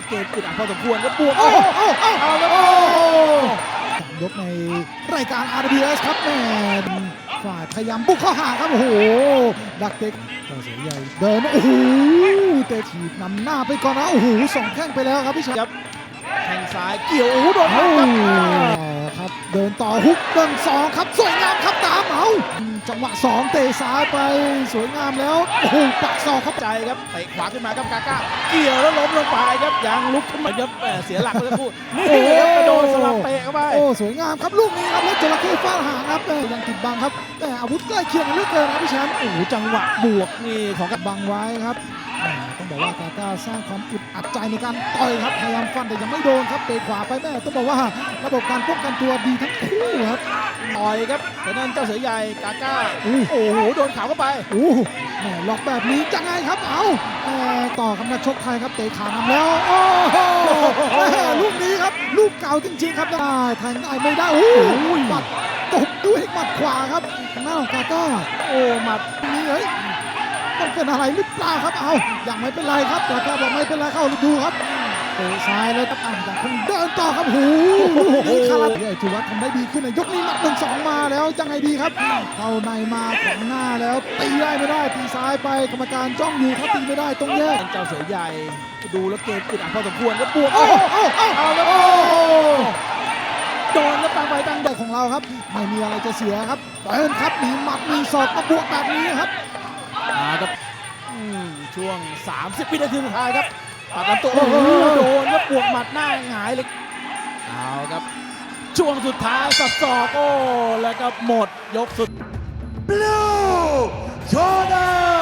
แล้วเกมอึดอัดพอสมควรครับบวกโอ้โอ้โหโอ้โหเอาแล้วโอ้โอ้สามยกในรายการ RBS ครับแม่ฝ่ายพยายามบุกเข้าหาครับโอ้โหดักเต็กต่อเสียใหญ่เดินโอ้โหเตะถีบนำหน้าไปก่อนนะโอ้โหสองแข้งไปแล้วครับพี่ชัยครับแข้งซ้ายเกี่ยวโอ้โหโดนเอาครับครับ เดินต่อฮุกเดินสองครับสวยงามครับตามเอาจังหวะสองเตะซ้ายไปสวยงามแล้วโอ้โหปักศอกครับใจครับเตะขวาขึ้นมาครับกาก้าเกี่ยวแล้วล้มลงไปครับยังลุกขึ้นมาครับแหม่เสียหลักไปสักครู่นี่ครับกระโดดสลับเตะเข้าไปโอ้สวยงามครับลูกนี้ครับแล้วจระเข้ฟาดหางครับแต่ยังติดบังครับแต่อาวุธใกล้เคียงกันเหลือเกินครับพี่แชมป์โอ้โหจังหวะบวกนี่ของกับบังไว้ครับแหม่ ต้องบอกว่ากาก้าสร้างความอึดอัดใจในการต่อยครับพยายามฟันแต่ยังไม่โดนครับเตะขวาไปแม่ต้องบอกว่าระบบการป้องกันตัวดีทั้งคู่ครับต่อยครับแต่นั่นเจ้าเสือใหญ่กาก้าอู้โอ้โหโดนขาวเข้าไปโอ้แหม่ล็อกแบบนี้จะไงครับเอาแหม่ต่อกับนักชกไทยครับเตะขานำแล้วโอ้โหแหม่ลูกนี้ครับลูกเก่าจริงๆครับได้แทงได้ไม่ได้โอ้โหหมัดตบด้วยหมัดขวาครับทางหน้าของกาก้าโอ้หมัดนี่เฮ้ย มันเป็นอะไรหรือเปล่าครับ เอาอย่างไม่เป็นไรครับแต่ก็บอกไม่เป็นไรเข้าดูครับเตะซ้ายแล้วครับอะอย่างคงเดินต่อครับหูนี่คาราไอ้ถือว่าทำได้ดีขึ้นในยกนี้หมัดหนึ่งสองมาแล้วยังไงดีครับเข้าในมาขวางหน้าแล้วตีได้ไม่ได้ตีซ้ายไปกรรมการจ้องอยู่ครับตีไม่ได้ต้องแยกเจ้าเสือใหญ่ดูแล้วเกมอึดอัดพอสมควรครับบวกโอ้โอ้โหโอ้โหเอาแล้วโอ้โอ้โหโดนแล้วตั้งไปตั้งเด็กของเราครับ ไม่มีอะไรจะเสียครับเดินครับมีหมัดมีศอกมาบวกแบบนี้ครับ มาครับอืมช่วง 30วินาทีสุดท้ายครับปัดลำตัวโอ้โหโดนแล้วบวกหมัดหน้าหงายเลยเอาครับ ช่วงสุดท้ายสับศอกโอ้แล้วก็หมดยกสุด Blue Corner,